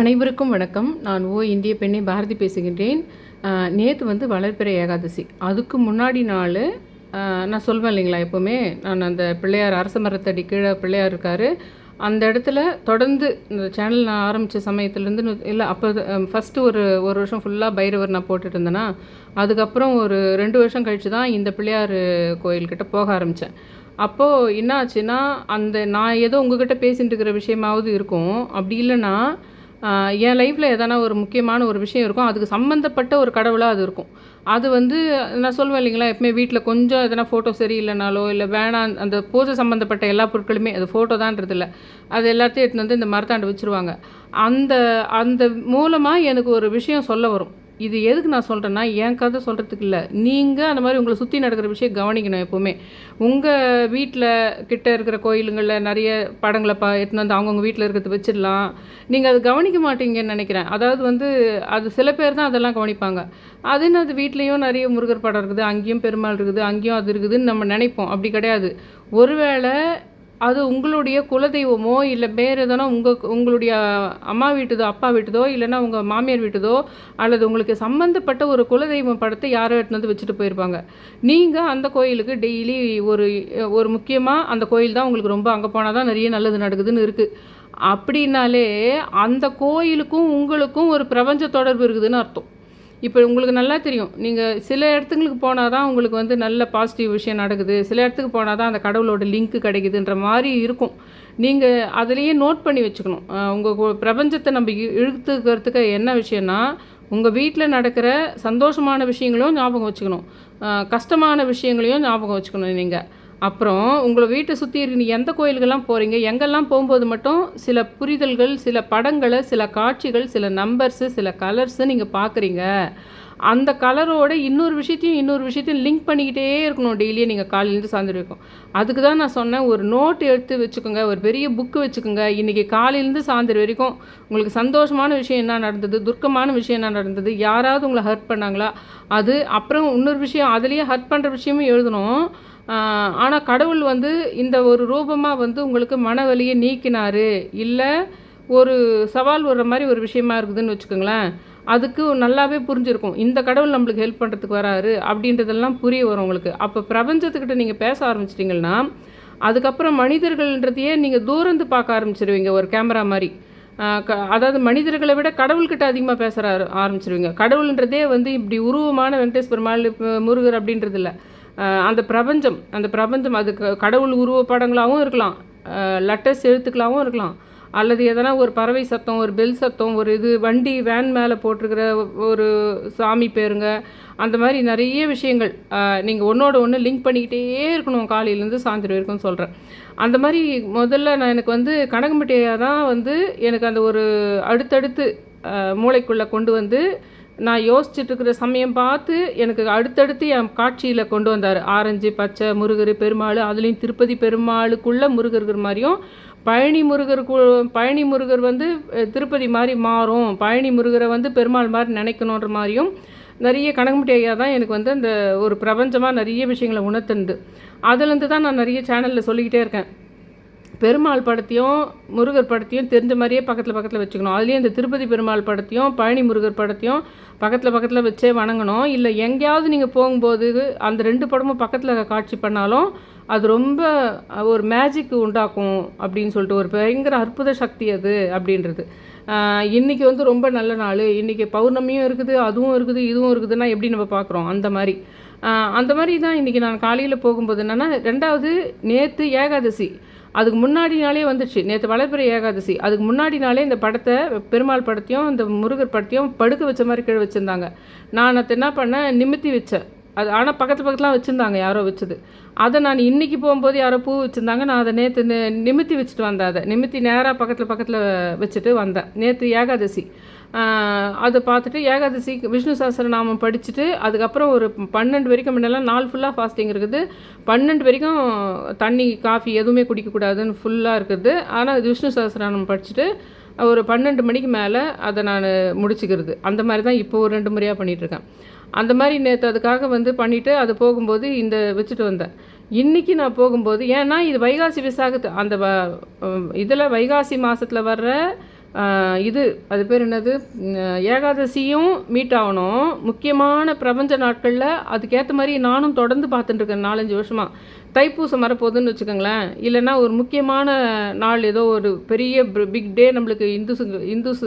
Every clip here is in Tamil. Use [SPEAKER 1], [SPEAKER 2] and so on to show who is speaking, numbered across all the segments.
[SPEAKER 1] அனைவருக்கும் வணக்கம். நான் ஓ இந்திய பெண்ணை பாரதி பேசுகின்றேன். நேற்று வந்து வளர்பிறை ஏகாதசி. அதுக்கு முன்னாடி நாள் நான் சொல்வேன் இல்லைங்களா எப்போவுமே? நான் அந்த பிள்ளையார் அரச மரத்தடி கீழே பிள்ளையார் இருக்கார். அந்த இடத்துல தொடர்ந்து இந்த சேனல் நான் ஆரம்பித்த சமயத்துலேருந்து இல்லை அப்போ ஃபஸ்ட்டு ஒரு ஒரு வருஷம் ஃபுல்லாக பைரவர் நான் போட்டுட்டு இருந்தேன்னா அதுக்கப்புறம் ஒரு ரெண்டு வருஷம் கழித்து தான் இந்த பிள்ளையார் கோயில்கிட்ட போக ஆரம்பித்தேன் அப்போது என்ன ஆச்சுன்னா அந்த நான் ஏதோ உங்ககிட்ட பேசிட்டு இருக்கிற விஷயமாவது இருக்கும். அப்படி இல்லைன்னா என் லைஃப்பில் எதனா ஒரு முக்கியமான ஒரு விஷயம் இருக்கும் அதுக்கு சம்மந்தப்பட்ட ஒரு கடவுளாக அது இருக்கும். அது வந்து நான் சொல்லுவேன் இல்லைங்களா எப்பவுமே வீட்டில் கொஞ்சம் எதனா ஃபோட்டோ சரியில்லைனாலோ இல்லை வேணாம் அந்த பூஜை சம்மந்தப்பட்ட எல்லா பொருட்களுமே அது ஃபோட்டோ தான்றது இல்லை. அது எல்லாத்தையும் எடுத்துன்னு வந்து இந்த மரத்தாண்டு வச்சுருவாங்க. அந்த அந்த மூலமாக எனக்கு ஒரு விஷயம் சொல்ல வரும். இது எதுக்கு நான் சொல்கிறேன்னா என் கதை சொல்கிறதுக்கு இல்லை. நீங்கள் அந்த மாதிரி உங்களை சுற்றி நடக்கிற விஷயம் கவனிக்கணும் எப்போவுமே. உங்கள் வீட்டில் கிட்ட இருக்கிற கோயிலுங்களில் நிறைய படங்களை பா எடுத்துன்னு வந்து அவங்கவுங்க வீட்டில் இருக்கிறது வச்சிடலாம். நீங்கள் அது கவனிக்க மாட்டீங்கன்னு நினைக்கிறேன். அதாவது வந்து அது சில பேர் தான் அதெல்லாம் கவனிப்பாங்க. அது என்ன அது வீட்லேயும் நிறைய முருகர் படம் இருக்குது அங்கேயும் பெருமாள் இருக்குது அங்கேயும் அது இருக்குதுன்னு நம்ம நினைப்போம். அப்படி கிடையாது. ஒருவேளை அது உங்களுடைய குலதெய்வமோ இல்லை வேறு எதனா உங்கள் உங்களுடைய அம்மா வீட்டுதோ அப்பா வீட்டுதோ இல்லைன்னா உங்கள் மாமியார் வீட்டுதோ அல்லது உங்களுக்கு சம்மந்தப்பட்ட ஒரு குலதெய்வம் படத்தை யாரோ எடுத்துன்னு வந்து வச்சுட்டு போயிருப்பாங்க. நீங்கள் அந்த கோயிலுக்கு டெய்லி ஒரு ஒரு முக்கியமாக அந்த கோயில் தான் உங்களுக்கு ரொம்ப அங்கே போனால் தான் நிறைய நல்லது நடக்குதுன்னு இருக்குது அப்படின்னாலே அந்த கோயிலுக்கும் உங்களுக்கும் ஒரு பிரபஞ்ச தொடர்பு இருக்குதுன்னு அர்த்தம். இப்போ உங்களுக்கு நல்லா தெரியும். நீங்கள் சில இடத்துங்களுக்கு போனால் தான் உங்களுக்கு வந்து நல்ல பாசிட்டிவ் விஷயம் நடக்குது. சில இடத்துக்கு போனால் தான் அந்த கடவுளோட லிங்க் கிடைக்குதுன்ற மாதிரி இருக்கும். நீங்கள் அதுலேயே நோட் பண்ணி வச்சுக்கணும். உங்கள் பிரபஞ்சத்தை நம்ம இழுத்துக்கிறதுக்கு என்ன விஷயம்னா உங்கள் வீட்டில் நடக்கிற சந்தோஷமான விஷயங்களையும் ஞாபகம் வச்சுக்கணும். கஷ்டமான விஷயங்களையும் ஞாபகம் வச்சுக்கணும் நீங்கள் அப்புறம் உங்களை வீட்டை சுற்றி இருக்கு எந்த கோயிலுக்கெல்லாம் போகிறீங்க எங்கெல்லாம் போகும்போது மட்டும் சில புரிதல்கள் சில படங்களை சில காட்சிகள் சில நம்பர்ஸு சில கலர்ஸு நீங்கள் பார்க்குறீங்க அந்த கலரோட இன்னொரு விஷயத்தையும் இன்னொரு விஷயத்தையும் லிங்க் பண்ணிக்கிட்டே இருக்கணும். டெய்லியும் நீங்கள் காலையிலேருந்து சாயந்தரம் வரைக்கும். அதுக்கு தான் நான் சொன்னேன். ஒரு நோட் எடுத்து வச்சுக்கோங்க. ஒரு பெரிய புக்கு வச்சுக்கோங்க. இன்றைக்கி காலையிலேருந்து சாயந்தரம் வரைக்கும் உங்களுக்கு சந்தோஷமான விஷயம் என்ன நடந்தது? துர்க்கமான விஷயம் என்ன நடந்தது? யாராவது உங்களை ஹர்ட் பண்ணாங்களா? அது அப்புறம் இன்னொரு விஷயம். அதுலேயே ஹர்ட் பண்ணுற விஷயமும் எழுதணும். ஆனால் கடவுள் வந்து இந்த ஒரு ரூபமாக வந்து உங்களுக்கு மனவலியை நீக்கினாரு. இல்லை ஒரு சவால் வர்ற மாதிரி ஒரு விஷயமா இருக்குதுன்னு வச்சுக்கோங்களேன். அதுக்கு நல்லாவே புரிஞ்சிருக்கும். இந்த கடவுள் நம்மளுக்கு ஹெல்ப் பண்ணுறதுக்கு வராரு அப்படின்றதெல்லாம் புரிய வரும் உங்களுக்கு. அப்போ பிரபஞ்சத்துக்கிட்ட நீங்கள் பேச ஆரம்பிச்சிட்டிங்கன்னா அதுக்கப்புறம் மனிதர்கள்ன்றதையே நீங்கள் தூரந்து பார்க்க ஆரம்பிச்சிருவீங்க? ஒரு கேமரா மாதிரி. க அதாவது மனிதர்களை விட கடவுள்கிட்ட அதிகமாக பேசுகிற ஆர- ஆரம்பிச்சிருவீங்க. கடவுள்ன்றதே வந்து இப்படி உருவமான வெங்கடேஷ் பெருமாள் முருகர் அப்படின்றது இல்லை. அந்த பிரபஞ்சம் அந்த பிரபஞ்சம் அது கடவுள் உருவப்படங்களாகவும் இருக்கலாம் லெட்டர்ஸ் எழுத்துக்களாகவும் இருக்கலாம் அல்லது எதனா ஒரு பறவை சத்தம் ஒரு பெல் சத்தம் ஒரு இது வண்டி வேன் மேலே போட்டிருக்கிற ஒரு சாமி பேருங்க அந்த மாதிரி நிறைய விஷயங்கள் நீங்கள் ஒன்றோட ஒன்று லிங்க் பண்ணிக்கிட்டே இருக்கணும் காலையிலேருந்து சாயந்தரம் வரைக்கும் சொல்கிறேன் அந்த மாதிரி முதல்ல நான் எனக்கு வந்து கனகம்பட்டியாக தான் வந்து எனக்கு அந்த ஒரு அடுத்தடுத்து மூளைக்குள்ளே கொண்டு வந்து நான் யோசிச்சுட்டு இருக்கிற சமயம் பார்த்து எனக்கு அடுத்தடுத்து என் காட்சியில் கொண்டு வந்தார். ஆரஞ்சு பச்சை முருகர் பெருமாள் அதுலேயும் திருப்பதி பெருமாளுக்குள்ளே முருகர் மாதிரியும் பழனி முருகருக்கு பழனி முருகர் வந்து திருப்பதி மாதிரி மாறும். பழனி முருகரை வந்து பெருமாள் மாதிரி நினைக்கணுன்ற மாதிரியும் நிறைய கனகம்பட்டி ஐயா தான் எனக்கு வந்து அந்த ஒரு பிரபஞ்சமாக நிறைய விஷயங்களை உணர்த்துனது. அதுலேருந்து தான் நான் நிறைய சேனலில் சொல்லிக்கிட்டே இருக்கேன். பெருமாள் படத்தையும் முருகர் படத்தையும் தெரிஞ்ச மாதிரியே பக்கத்தில் பக்கத்தில் வச்சுக்கணும். அதுலேயும் இந்த திருப்பதி பெருமாள் படத்தையும் பழனி முருகர் படத்தையும் பக்கத்தில் பக்கத்தில் வச்சே வணங்கணும். இல்லை எங்கேயாவது நீங்கள் போகும்போது அந்த ரெண்டு படமும் பக்கத்தில் காட்சி பண்ணாலும் அது ரொம்ப ஒரு மேஜிக் உண்டாக்கும் அப்படின்னு சொல்லிட்டு ஒரு பயங்கர அற்புத சக்தி அது அப்படின்றது. இன்றைக்கி இன்னைக்கு வந்து ரொம்ப நல்ல நாள். இன்றைக்கி பௌர்ணமியும் இருக்குது அதுவும் இருக்குது இதுவும் இருக்குதுன்னா எப்படி நம்ம பார்க்குறோம் அந்த மாதிரி. அந்த மாதிரி தான் இன்றைக்கி நான் காலையில் போகும்போது என்னென்னா ரெண்டாவது நேற்று ஏகாதசி. அதுக்கு முன்னாடி நாளே வந்துச்சு. நேற்று வளர்பிறை ஏகாதசி. அதுக்கு முன்னாடி நாளே இந்த படத்தை பெருமாள் படத்தையும் இந்த முருகர் படத்தையும் படுக்க வச்ச மாதிரி கீழே வச்சுருந்தாங்க. நான் அதை என்ன பண்ணேன்? நிமித்தி வச்சேன். அது ஆனால் பக்கத்து பக்கத்துலாம் வச்சுருந்தாங்க யாரோ வச்சது. அதை நான் இன்றைக்கி போகும்போது யாரோ பூ வச்சுருந்தாங்க நான் அதை நேற்று நிமித்தி வச்சுட்டு வந்தேன் அதை. நிமித்தி நேராக பக்கத்தில் பக்கத்தில் வச்சுட்டு வந்தேன். நேற்று ஏகாதசி. அதை பார்த்துட்டு ஏகாதசி விஷ்ணு சஹஸ்ரநாமம் படிச்சுட்டு அதுக்கப்புறம் ஒரு பன்னெண்டு வரைக்கும் முன்னெல்லாம் நாள் ஃபுல்லாக ஃபாஸ்டிங் இருக்குது. பன்னெண்டு வரைக்கும் தண்ணி காஃபி எதுவுமே குடிக்கக்கூடாதுன்னு ஃபுல்லாக இருக்குது. ஆனால் விஷ்ணு சஹஸ்ரநாமம் படிச்சுட்டு ஒரு பன்னெண்டு மணிக்கு மேலே அதை நான் முடிச்சுக்கிறது. அந்த மாதிரி தான் இப்போ ஒரு ரெண்டு முறையாக பண்ணிகிட்ருக்கேன் அந்த மாதிரி நேற்று அதுக்காக வந்து பண்ணிவிட்டு அது போகும்போது இந்த வச்சுட்டு வந்தேன். இன்றைக்கி நான் போகும்போது ஏன்னா இது வைகாசி விசாகத்து அந்த வ இதில் வைகாசி மாதத்தில் வர்ற இது அது பேர் என்னது? ஏகாதசியும் மீட் ஆகணும். முக்கியமான பிரபஞ்ச நாட்களில் அதுக்கேற்ற மாதிரி நானும் தொடர்ந்து பார்த்துட்டுருக்கேன் நாலஞ்சு வருஷமாக தைப்பூசம் வரப்போகுதுன்னு வச்சுக்கோங்களேன். இல்லைன்னா ஒரு முக்கியமான நாள் ஏதோ ஒரு பெரிய பிக் டே நம்மளுக்கு இந்துஸுங்க இந்துஸ்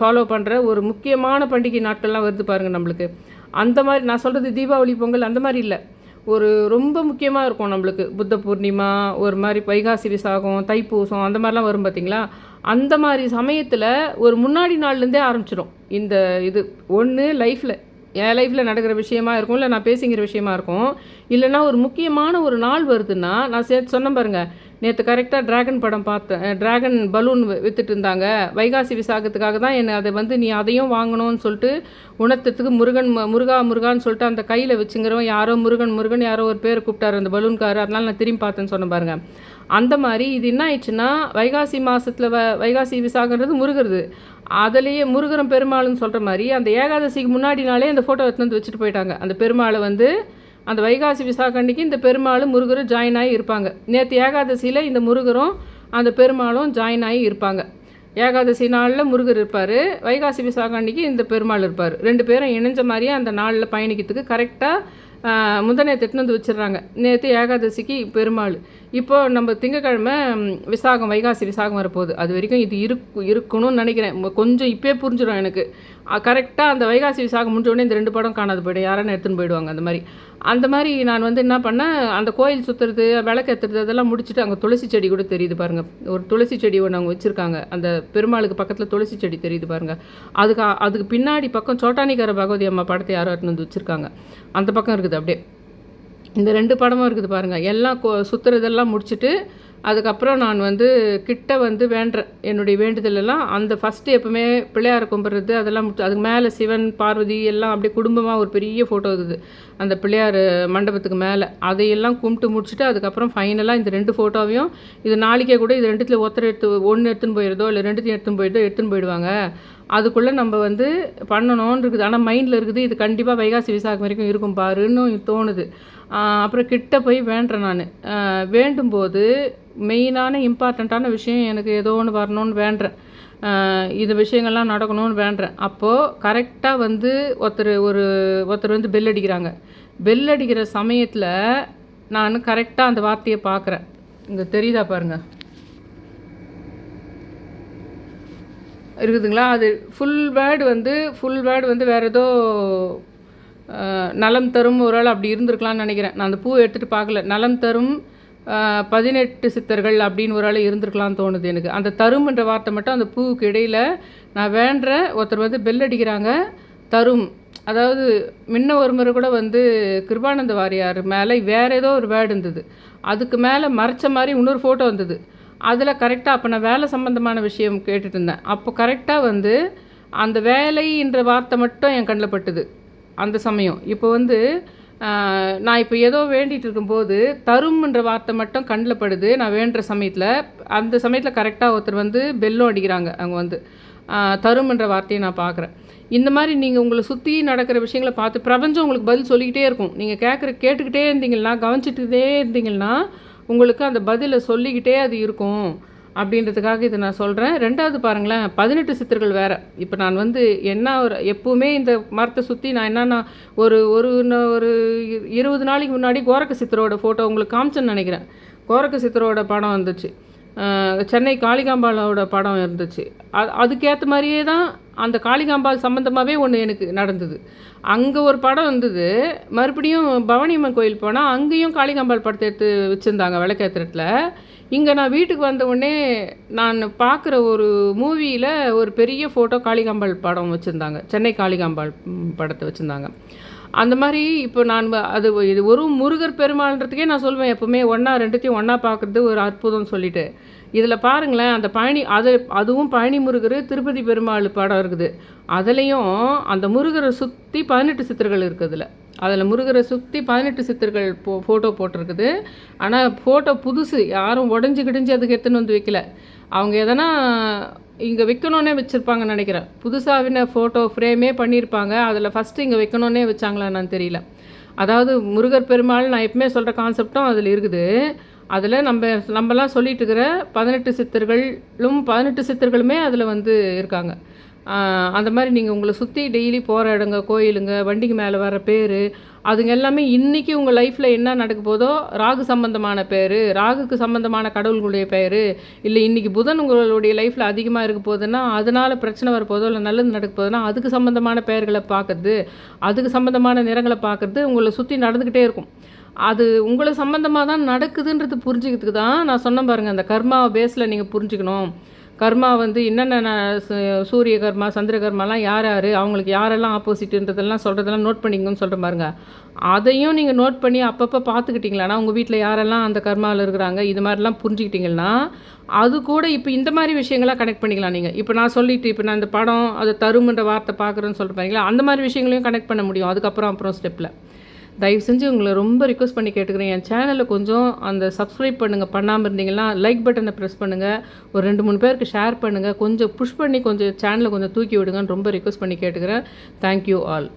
[SPEAKER 1] ஃபாலோ பண்ணுற ஒரு முக்கியமான பண்டிகை நாட்கள்லாம் வருது பாருங்கள் நம்மளுக்கு. அந்த மாதிரி நான் சொல்கிறது தீபாவளி பொங்கல் அந்த மாதிரி இல்லை. ஒரு ரொம்ப முக்கியமாக இருக்கும் நம்மளுக்கு. புத்த பூர்ணிமா ஒரு மாதிரி வைகாசி விசாகம் தைப்பூசம் அந்த மாதிரிலாம் வரும் பார்த்தீங்களா அந்த மாதிரி சமயத்தில் ஒரு முன்னாடி நாள்லேருந்தே ஆரம்பிச்சிடும் இந்த இது ஒன்று லைஃப்பில் என் லைஃப்பில் நடக்கிற விஷயமா இருக்கும் இல்லை நான் பேசிங்கிற விஷயமா இருக்கும். இல்லைன்னா ஒரு முக்கியமான ஒரு நாள் வருதுன்னா நான் சேர்த்து சொன்னேன் பாருங்கள் நேற்று கரெக்டாக டிராகன் படம் பார்த்தேன் டிராகன் பலூன் விற்றுட்டு இருந்தாங்க வைகாசி விசாகத்துக்காக தான் என்னை அதை வந்து நீ அதையும் வாங்கணும்னு சொல்லிட்டு உணர்த்தத்துக்கு முருகன் ம- முருகா முருகான்னு சொல்லிட்டு அந்த கையில் வச்சுங்கிறவன் யாரோ முருகன் முருகன் யாரோ ஒரு பேர் கூப்பிட்டாரு அந்த பலூன்கார் அதனால் நான் திரும்பி பார்த்தேன்னு சொன்ன பாருங்க. அந்த மாதிரி இது என்ன ஆயிடுச்சுன்னா வைகாசி மாதத்தில் வ வைகாசி விசாகன்றது முருகருது. அதுலேயே முருகரம் பெருமாள்னு சொல்கிற மாதிரி அந்த ஏகாதசிக்கு முன்னாடி நாளே அந்த ஃபோட்டோ எடுத்து வந்து வச்சுட்டு போயிட்டாங்க. அந்த பெருமாளை வந்து அந்த வைகாசி விசாகண்டிக்கு இந்த பெருமாளும் முருகரும் ஜாயின் ஆகி இருப்பாங்க. நேற்று ஏகாதசியில் இந்த முருகரும் அந்த பெருமாளும் ஜாயின் ஆகி இருப்பாங்க. ஏகாதசி நாளில் முருகர் இருப்பார். வைகாசி விசாகாண்டிக்கு இந்த பெருமாள் இருப்பார். ரெண்டு பேரும் இணைஞ்ச மாதிரியே அந்த நாளில் பயணிக்கிறதுக்கு கரெக்டாக முந்தனையை திட்டுன்னு வந்து வச்சிடுறாங்க. நேற்று ஏகாதசிக்கு பெருமாள். இப்போது நம்ம திங்கக்கிழமை விசாகம் வைகாசி விசாகம் வரப்போகுது. அது வரைக்கும் இது இருக்கு இருக்கணும்னு நினைக்கிறேன். கொஞ்சம் இப்போயே புரிஞ்சிடும் எனக்கு. கரெக்டாக அந்த வைகாசி விசாகம் முடிஞ்சோடனே இந்த ரெண்டு படம் காணாது போயிடும். யாரானு எடுத்துன்னு போயிடுவாங்க அந்த மாதிரி. அந்த மாதிரி நான் வந்து என்ன பண்ணேன் அந்த கோயில் சுற்றுறது விளக்கு ஏற்றுறது அதெல்லாம் முடிச்சுட்டு அங்கே துளசி செடி கூட தெரியுது பாருங்கள் ஒரு துளசி செடி ஒன்று அவங்க வச்சுருக்காங்க. அந்த பெருமாளுக்கு பக்கத்தில் துளசி செடி தெரியுது பாருங்கள் அதுக்கு அதுக்கு பின்னாடி பக்கம் சோட்டானிக்கார பகவதி அம்மா படத்தை யாரோ எடுத்துன்னு வந்து வச்சுருக்காங்க. அந்த பக்கம் இருக்குது அப்படியே. இந்த ரெண்டு படமும் இருக்குது பாருங்கள் எல்லாம் கோ சுற்றுறதெல்லாம் முடிச்சுட்டு அதுக்கப்புறம் நான் வந்து கிட்ட வந்து வேண்டுறேன் என்னுடைய வேண்டுதலெல்லாம் அந்த ஃபஸ்ட்டு எப்பவுமே பிள்ளையார் கும்பிட்றது அதெல்லாம் முடிச்சு அதுக்கு மேலே சிவன் பார்வதி எல்லாம் அப்படியே குடும்பமாக ஒரு பெரிய ஃபோட்டோ இருக்குது அந்த பிள்ளையார் மண்டபத்துக்கு மேலே. அதையெல்லாம் கும்பிட்டு முடிச்சுட்டு அதுக்கப்புறம் ஃபைனலாக இந்த ரெண்டு ஃபோட்டோவையும் இது நாளைக்கே கூட இது ரெண்டுத்தில் ஒருத்தர் எடுத்து ஒன்று எடுத்துன்னு போயிடுதோ இல்லை ரெண்டுத்தையும் எடுத்துன்னு போயிடுதோ எடுத்துன்னு போயிடுவாங்க. அதுக்குள்ளே நம்ம வந்து பண்ணணும்னு இருக்குது ஆனால் மைண்டில் இருக்குது இது கண்டிப்பாக வைகாசி விசாகம் வரைக்கும் இருக்கும் பாருன்னு தோணுது. அப்புறம் கிட்ட போய் வேண்டுறேன் நான். வேண்டும்போது மெயினான இம்பார்ட்டண்ட்டான விஷயம் எனக்கு ஏதோ ஒன்று வரணும்னு வேண்டுறேன். இந்த இது விஷயங்கள்லாம் நடக்கணும்னு வேண்டுறேன். அப்போது கரெக்டாக வந்து ஒருத்தர் ஒரு ஒருத்தர் வந்து பெல் அடிக்கிறாங்க. பெல் அடிக்கிற சமயத்தில் நான் கரெக்டாக அந்த வார்த்தையை பார்க்குறேன். இங்கே தெரியுதா பாருங்கள் இருக்குதுங்களா? அது ஃபுல் வேர்டு வந்து ஃபுல் வேர்டு வந்து வேறு ஏதோ நலம் தரும் ஒரு ஆள் அப்படி இருந்திருக்கலாம்னு நினைக்கிறேன். நான் அந்த பூ எடுத்துகிட்டு பார்க்கல. நலம் தரும் பதினெட்டு சித்தர்கள் அப்படின்னு ஒரு ஆள் இருந்திருக்கலாம்னு தோணுது எனக்கு. அந்த தரும்ன்ற வார்த்தை மட்டும் அந்த பூவுக்கு இடையில் நான் வேண்ட ஒருத்தர் வந்து பெல் அடிக்கிறாங்க. தரும். அதாவது முன்ன ஒரு முறை கூட வந்து கிருபானந்த வாரியார் மேலே வேறு ஏதோ ஒரு வேர்டு இருந்தது. அதுக்கு மேலே மறைச்ச மாதிரி இன்னொரு ஃபோட்டோ வந்தது. அதில் கரெக்டாக அப்போ நான் வேலை சம்மந்தமான விஷயம் கேட்டுட்டு இருந்தேன். அப்போ கரெக்டாக வந்து அந்த வேலைன்ற வார்த்தை மட்டும் என் கண்ணில் பட்டுது. அந்த சமயம். இப்போ வந்து நான் இப்போ ஏதோ வேண்டிகிட்டு இருக்கும்போது தரும்ன்ற வார்த்தை மட்டும் கண்ணில் படுது. நான் வேண்டுற சமயத்தில் அந்த சமயத்தில் கரெக்டாக ஒருத்தர் வந்து பெல்லும் அடிக்கிறாங்க அவங்க வந்து. தரும்ன்ற வார்த்தையை நான் பார்க்குறேன் இந்த மாதிரி நீங்கள் உங்களை சுற்றி நடக்கிற விஷயங்களை பார்த்து பிரபஞ்சம் உங்களுக்கு பதில் சொல்லிக்கிட்டே இருக்கும். நீங்கள் கேட்குற கேட்டுக்கிட்டே இருந்தீங்கன்னா கவனிச்சிட்டே இருந்தீங்கன்னா உங்களுக்கு அந்த பதிலை சொல்லிக்கிட்டே அது இருக்கும் அப்படின்றதுக்காக இதை நான் சொல்கிறேன் ரெண்டாவது பாருங்களேன் பதினெட்டு சித்தர்கள் வேறு. இப்போ நான் வந்து என்ன ஒரு எப்பவுமே இந்த மரத்தை சுற்றி நான் என்னென்னா ஒரு ஒரு ஒரு இருபது நாளைக்கு முன்னாடி கோரக்க சித்தரோட ஃபோட்டோ உங்களுக்கு காமிச்சேன்னு நினைக்கிறேன். கோரக்க சித்தரோட படம் வந்துச்சு. சென்னை காளிகாம்பாலோட படம் இருந்துச்சு. அது அதுக்கேற்ற மாதிரியே தான் அந்த காளிகாம்பாள் சம்மந்தமாகவே ஒன்று எனக்கு நடந்தது. அங்கே ஒரு படம் வந்தது. மறுபடியும் பவானியம்மன் கோயில் போனால் அங்கேயும் காளிகாம்பாள் படத்தை எடுத்து வச்சுருந்தாங்க விளக்கேத்திரத்தில். இங்கே நான் வீட்டுக்கு வந்த உடனே நான் பார்க்குற ஒரு மூவியில் ஒரு பெரிய ஃபோட்டோ காளிகாம்பாள் படம் வச்சுருந்தாங்க. சென்னை காளிகாம்பாள் படத்தை வச்சுருந்தாங்க. அந்த மாதிரி இப்போ நான் அது இது ஒரு முருகர் பெருமாள்ன்றதுக்கே நான் சொல்லுவேன் எப்போவுமே ஒன்றா ரெண்டுத்தையும் ஒன்றா பார்க்குறது ஒரு அற்புதம்னு சொல்லிட்டு. இதில் பாருங்களேன் அந்த பழனி அது அதுவும் பழனி முருகர் திருப்பதி பெருமாள் படம் இருக்குது. அதுலேயும் அந்த முருகரை சுற்றி பதினெட்டு சித்தர்கள் இருக்குதுல அதில். முருகரை சுற்றி பதினெட்டு சித்தர்கள் போ ஃபோட்டோ போட்டிருக்குது. ஆனால் ஃபோட்டோ புதுசு யாரும் உடஞ்சி கிடிஞ்சு அதுக்கு எடுத்துன்னு வந்து வைக்கல. அவங்க எதனா இங்கே வைக்கணுன்னே வச்சுருப்பாங்கன்னு நினைக்கிறேன். புதுசாவின ஃபோட்டோ ஃப்ரேமே பண்ணியிருப்பாங்க. அதில் ஃபஸ்ட்டு இங்கே வைக்கணுன்னே வச்சாங்களான்னு தெரியல. அதாவது முருகர் பெருமாள் நான் எப்பவுமே சொல்கிற கான்செப்டும் அதில் இருக்குது. அதில் நம்ம நம்மலாம் சொல்லிட்டு இருக்கிற பதினெட்டு சித்தர்களும் பதினெட்டு சித்தர்களுமே அதில் வந்து இருக்காங்க. அந்த மாதிரி நீங்கள் உங்களை சுற்றி டெய்லி போகிற இடங்க கோயிலுங்க வண்டிக்கு மேலே வர பேர் அதுங்க எல்லாமே இன்றைக்கி உங்கள் லைஃப்பில் என்ன நடக்க போதோ ராகு சம்பந்தமான பேர் ராகுக்கு சம்பந்தமான கடவுள்களுடைய பேர் இல்லை இன்றைக்கி புதன் உங்களுடைய லைஃப்பில் அதிகமாக இருக்க போகுதுன்னா அதனால் பிரச்சனை வரப்போதோ இல்லை நல்லது நடக்க போகுதுன்னா அதுக்கு சம்பந்தமான பெயர்களை பார்க்கறது அதுக்கு சம்பந்தமான நிறங்களை பார்க்குறது உங்களை சுற்றி நடந்துக்கிட்டே இருக்கும். அது உங்களை சம்மந்தமாக தான் நடக்குதுன்றது புரிஞ்சுக்கிறதுக்கு தான் நான் சொன்ன பாருங்கள் அந்த கர்மா பேஸில் நீங்கள் புரிஞ்சுக்கணும். கர்மா வந்து என்னென்ன சூரிய கர்மா சந்திர கர்மாலாம் யார் யார் அவங்களுக்கு யாரெல்லாம் ஆப்போசிட்ன்றதெல்லாம் சொல்கிறதெல்லாம் நோட் பண்ணிங்கன்னு சொல்கிற பாருங்க. அதையும் நீங்கள் நோட் பண்ணி அப்பப்போ பார்த்துக்கிட்டிங்களான்னா உங்கள் வீட்டில் யாரெல்லாம் அந்த கர்மாவில் இருக்கிறாங்க இது மாதிரிலாம் புரிஞ்சுக்கிட்டிங்கன்னா அது கூட இப்போ இந்த மாதிரி விஷயங்களாக கனெக்ட் பண்ணிக்கலாம் நீங்கள் இப்போ நான் சொல்லிவிட்டு இப்போ நான் இந்த படம் அதை தருமன்ற வார்த்தை பார்க்குறேன்னு சொல்லிட்டு பாருங்களா அந்த மாதிரி விஷயங்களையும் கனெக்ட் பண்ண முடியும். அதுக்கப்புறம் அப்புறம் ஸ்டெப்பில் தயவு செஞ்சு உங்களை ரொம்ப ரிக்வஸ்ட் பண்ணி கேட்டுக்கிறேன். என் சேனலை கொஞ்சம் அந்த சப்ஸ்கிரைப் பண்ணுங்கள் பண்ணாமல் இருந்தீங்கன்னா லைக் பட்டனை ப்ரெஸ் பண்ணுங்கள் ஒரு ரெண்டு மூணு பேருக்கு ஷேர் பண்ணுங்கள் கொஞ்சம் புஷ் பண்ணி கொஞ்சம் சேனலை கொஞ்சம் தூக்கி விடுங்கன்னு ரொம்ப ரிக்வஸ்ட் பண்ணி கேட்டுக்கிறேன். Thank you all